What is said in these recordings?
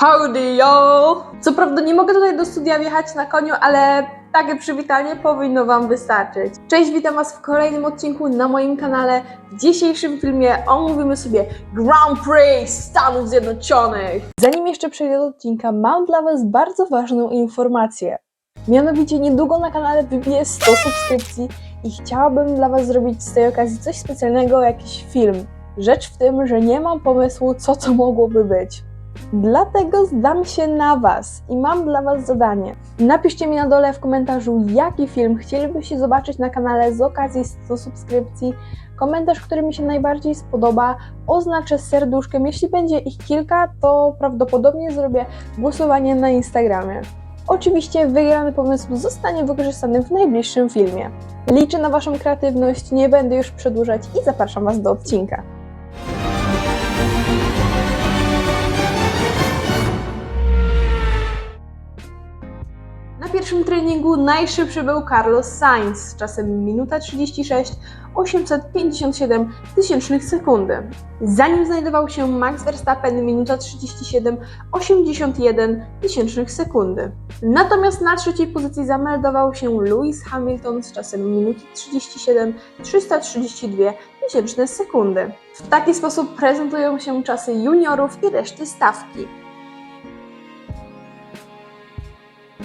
Howdy yo! Co prawda nie mogę tutaj do studia wjechać na koniu, ale takie przywitanie powinno Wam wystarczyć. Cześć, witam Was w kolejnym odcinku na moim kanale. W dzisiejszym filmie omówimy sobie Grand Prix Stanów Zjednoczonych. Zanim jeszcze przejdę do odcinka, mam dla Was bardzo ważną informację. Mianowicie niedługo na kanale wybije 100 subskrypcji i chciałabym dla Was zrobić z tej okazji coś specjalnego, jakiś film. Rzecz w tym, że nie mam pomysłu, co to mogłoby być. Dlatego zdam się na Was i mam dla Was zadanie. Napiszcie mi na dole w komentarzu, jaki film chcielibyście zobaczyć na kanale z okazji 100 subskrypcji. Komentarz, który mi się najbardziej spodoba, oznaczę serduszkiem. Jeśli będzie ich kilka, to prawdopodobnie zrobię głosowanie na Instagramie. Oczywiście wygrany pomysł zostanie wykorzystany w najbliższym filmie. Liczę na Waszą kreatywność, nie będę już przedłużać i zapraszam Was do odcinka. Na pierwszym treningu najszybszy był Carlos Sainz czasem minuta 36 857 tysięcznych sekundy. Za nim znajdował się Max Verstappen minuta 37 81 tysięcznych sekundy. Natomiast na trzeciej pozycji zameldował się Lewis Hamilton z czasem minuty 37 332 tysięczne sekundy. W taki sposób prezentują się czasy juniorów i reszty stawki.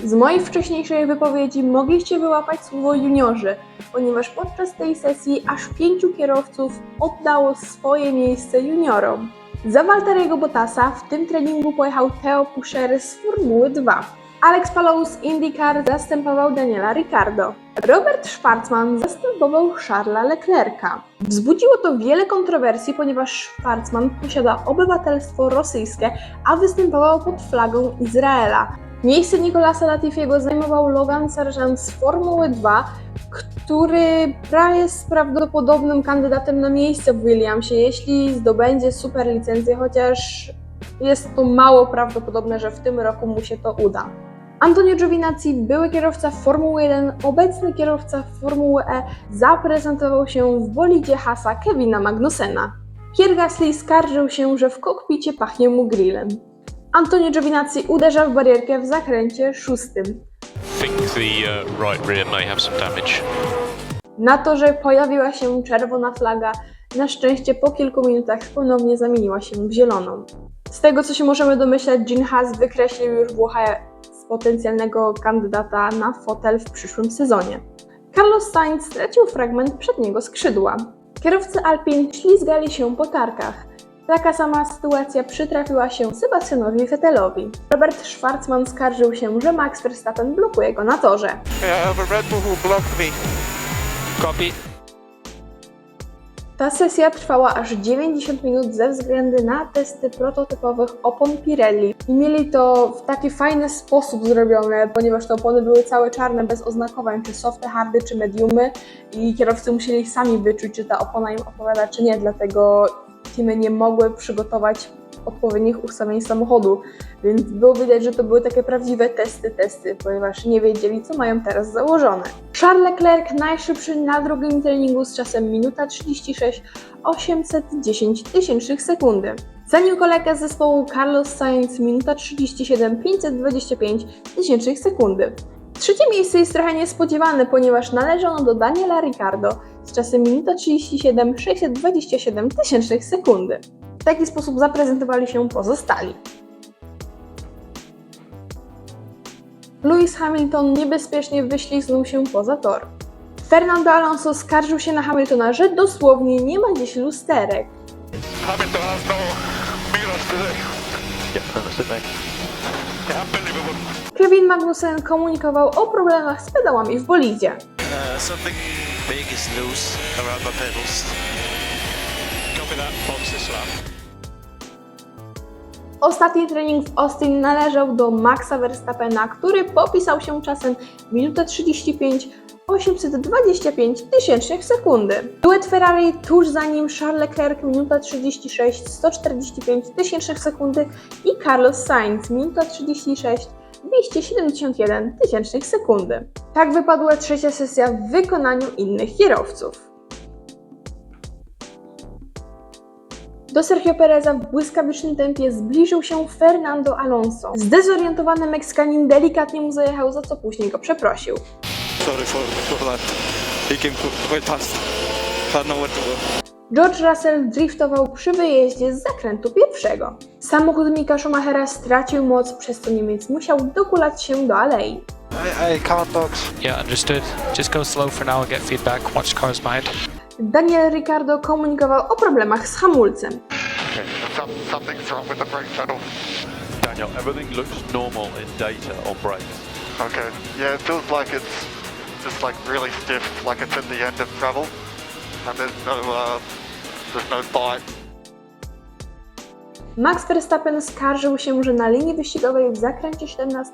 Z mojej wcześniejszej wypowiedzi mogliście wyłapać słowo juniorzy, ponieważ podczas tej sesji aż pięciu kierowców oddało swoje miejsce juniorom. Za Walteriego Bottasa w tym treningu pojechał Theo Pusher z Formuły 2. Alex Palou z IndyCar zastępował Daniela Ricciardo. Robert Schwarzman zastępował Charlesa Leclerca. Wzbudziło to wiele kontrowersji, ponieważ Schwarzman posiada obywatelstwo rosyjskie, a występował pod flagą Izraela. Miejsce Nicolasa Latifiego zajmował Logan Sargent z Formuły 2, który prawie jest prawdopodobnym kandydatem na miejsce w Williamsie, jeśli zdobędzie super licencję, chociaż jest to mało prawdopodobne, że w tym roku mu się to uda. Antonio Giovinazzi, były kierowca Formuły 1, obecny kierowca Formuły E, zaprezentował się w bolidzie Hasa Kevina Magnusena. Pierre Gasly skarżył się, że w kokpicie pachnie mu grillem. Antonio Giovinazzi uderza w barierkę w zakręcie szóstym. uh. Na torze pojawiła się czerwona flaga, na szczęście po kilku minutach ponownie zamieniła się w zieloną. Z tego co się możemy domyślać, Gene Haas wykreślił już Włochę z potencjalnego kandydata na fotel w przyszłym sezonie. Carlos Sainz stracił fragment przedniego skrzydła. Kierowcy Alpin ślizgali się po tarkach. Taka sama sytuacja przytrafiła się Sebastianowi Vettelowi. Robert Schwarzman skarżył się, że Max Verstappen blokuje go na torze. I have a Red Bull who blocked me. Copy. Ta sesja trwała aż 90 minut ze względu na testy prototypowych opon Pirelli. I mieli to w taki fajny sposób zrobione, ponieważ te opony były całe czarne, bez oznakowań, czy softy, hardy, czy mediumy. I kierowcy musieli sami wyczuć, czy ta opona im odpowiada, czy nie. Dlatego teamy nie mogły przygotować odpowiednich ustawień samochodu. Więc było widać, że to były takie prawdziwe testy, testy, ponieważ nie wiedzieli, co mają teraz założone. Charles Leclerc najszybszy na drugim treningu z czasem minuta 36 810 tysięcznych sekundy. Za nim kolega z zespołu Carlos Sainz minuta 37 525 tysięcznych sekundy. Trzecie miejsce jest trochę niespodziewane, ponieważ należy ono do Daniela Ricciardo z czasem minuta 37 627 tysięcznych sekundy. W taki sposób zaprezentowali się pozostali. Lewis Hamilton niebezpiecznie wyśliznął się poza tor. Fernando Alonso skarżył się na Hamiltona, że dosłownie nie ma dziś lusterek. Hamilton has no mirrors today. Yeah. Kevin Magnussen komunikował o problemach z pedałami w bolidzie. Uh, something big is loose around my pedals. Copy that. Box this lap. Ostatni trening w Austin należał do Maxa Verstappena, który popisał się czasem minuta 35 825 tysięcznych sekundy. Duet Ferrari tuż za nim Charles Leclerc minuta 36 145 tysięcznych sekundy i Carlos Sainz minuta 36 271 tysięcznych sekundy. Tak wypadła trzecia sesja w wykonaniu innych kierowców. Do Sergio Pereza w błyskawicznym tempie zbliżył się Fernando Alonso. Zdezorientowany Meksykanin delikatnie mu zajechał, za co później go przeprosił. Sorry for, for that. He came qu- quite fast. Had nowhere to go. George Russell driftował przy wyjeździe z zakrętu pierwszego. Samochód Mika Schumachera stracił moc, przez co Niemiec musiał dokulać się do alei. Hey, car dogs. Yeah, understood. Just go slow for now and get feedback. Watch cars behind. Daniel Ricciardo komunikował o problemach z hamulcem. Okay, some, something's wrong with the brake pedal. Daniel, everything looks normal in data on brakes. Okay, yeah, it feels like it's just like really stiff, like it's at the end of travel, and there's no, uh, there's no bite. Max Verstappen skarżył się, że na linii wyścigowej w zakręcie 17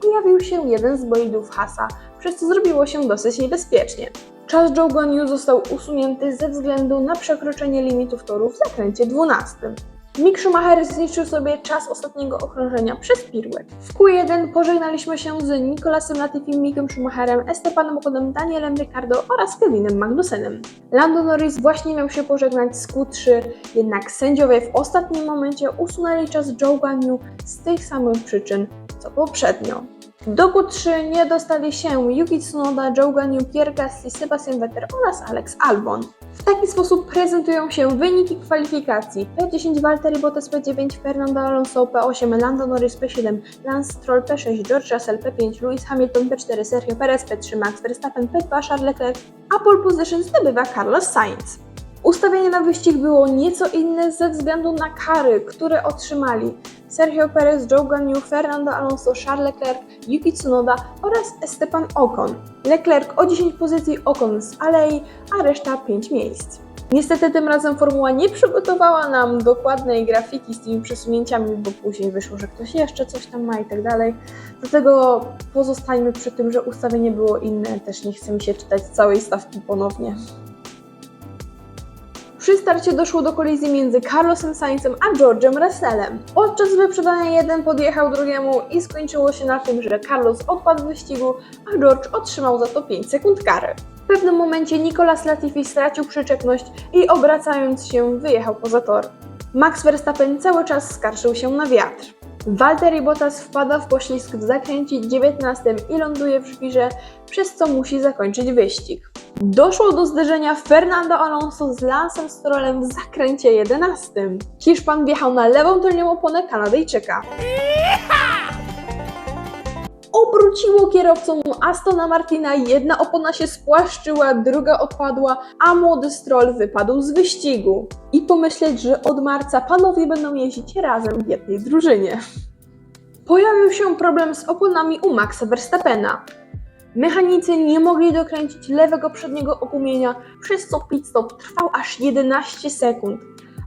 pojawił się jeden z bolidów Hasa, przez co zrobiło się dosyć niebezpiecznie. Czas Joe Guanyu został usunięty ze względu na przekroczenie limitów toru w zakręcie 12. Mick Schumacher zniszczył sobie czas ostatniego okrążenia przez piruet. W Q1 pożegnaliśmy się z Nicolasem Latifi, Mickiem Schumacherem, Estebanem Oconem, Danielem Ricciardo oraz Kevinem Magnusenem. Lando Norris właśnie miał się pożegnać z Q3, jednak sędziowie w ostatnim momencie usunęli czas Joe z tych samych przyczyn co poprzednio. Do Q3 nie dostali się Yuki Tsunoda, Joe Guanyu, Pierre Gasly, Sebastian Vettel oraz Alex Albon. W taki sposób prezentują się wyniki kwalifikacji. P10 Valtteri Bottas P9, Fernando Alonso P8, Lando Norris P7, Lance Stroll P6, George Russell P5, Lewis Hamilton P4, Sergio Perez P3, Max Verstappen P2, Charles Leclerc, a pole position zdobywa Carlos Sainz. Ustawienie na wyścig było nieco inne ze względu na kary, które otrzymali Sergio Perez, Joe Guanyu, Fernando Alonso, Charles Leclerc, Yuki Tsunoda oraz Esteban Ocon. Leclerc o 10 pozycji, Ocon z alei, a reszta 5 miejsc. Niestety tym razem formuła nie przygotowała nam dokładnej grafiki z tymi przesunięciami, bo później wyszło, że ktoś jeszcze coś tam ma i tak dalej. Dlatego pozostańmy przy tym, że ustawienie było inne, też nie chce mi się czytać całej stawki ponownie. Przy starcie doszło do kolizji między Carlosem Sainzem a George'em Russellem. Podczas wyprzedania jeden podjechał drugiemu i skończyło się na tym, że Carlos odpadł z wyścigu, a George otrzymał za to 5 sekund kary. W pewnym momencie Nicolas Latifi stracił przyczepność i obracając się wyjechał poza tor. Max Verstappen cały czas skarżył się na wiatr. Valtteri Bottas wpada w poślizg w zakręcie 19 i ląduje w żwirze, przez co musi zakończyć wyścig. Doszło do zderzenia Fernando Alonso z Lancem Strollem w zakręcie 11. Hiszpan wjechał na lewą tylnią oponę Kanadyjczyka. Obróciło kierowcą Astona Martina, jedna opona się spłaszczyła, druga odpadła, a młody Stroll wypadł z wyścigu. I pomyśleć, że od marca panowie będą jeździć razem w jednej drużynie. Pojawił się problem z oponami u Maxa Verstappena. Mechanicy nie mogli dokręcić lewego przedniego ogumienia, przez co pit stop trwał aż 11 sekund,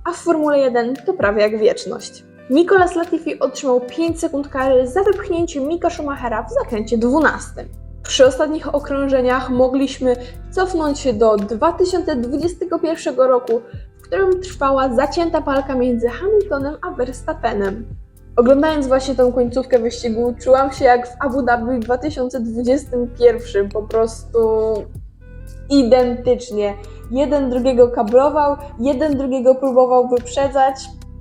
a w Formule 1 to prawie jak wieczność. Nicolas Latifi otrzymał 5 sekund kary za wypchnięcie Mika Schumachera w zakręcie 12. Przy ostatnich okrążeniach mogliśmy cofnąć się do 2021 roku, w którym trwała zacięta walka między Hamiltonem a Verstappenem. Oglądając właśnie tę końcówkę wyścigu, czułam się jak w Abu Dhabi w 2021, po prostu identycznie. Jeden drugiego kablował, jeden drugiego próbował wyprzedzać.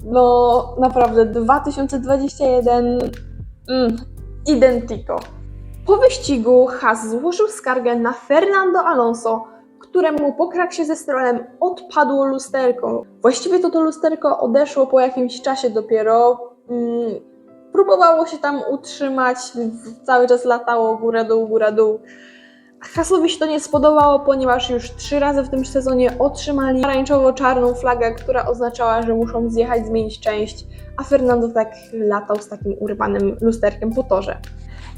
No naprawdę 2021 mm. Po wyścigu Haas złożył skargę na Fernando Alonso, któremu po kraksie ze strolem odpadło lusterko. Właściwie to to lusterko odeszło po jakimś czasie dopiero. Mm, próbowało się tam utrzymać, cały czas latało góra dół, góra dół. Hasowi się to nie spodobało, ponieważ już trzy razy w tym sezonie otrzymali pomarańczowo-czarną flagę, która oznaczała, że muszą zjechać, zmienić część, a Fernando tak latał z takim urwanym lusterkiem po torze.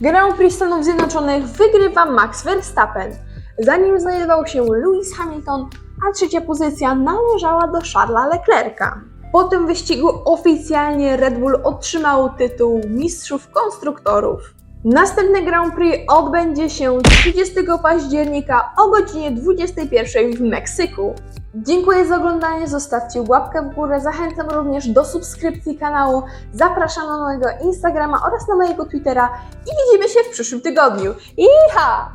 Grand Prix Stanów Zjednoczonych wygrywa Max Verstappen. Za nim znajdował się Lewis Hamilton, a trzecia pozycja należała do Charlesa Leclerca. Po tym wyścigu oficjalnie Red Bull otrzymał tytuł Mistrzów Konstruktorów. Następny Grand Prix odbędzie się 30 października o godzinie 21 w Meksyku. Dziękuję za oglądanie, zostawcie łapkę w górę, zachęcam również do subskrypcji kanału, zapraszam na mojego Instagrama oraz na mojego Twittera i widzimy się w przyszłym tygodniu. Iha!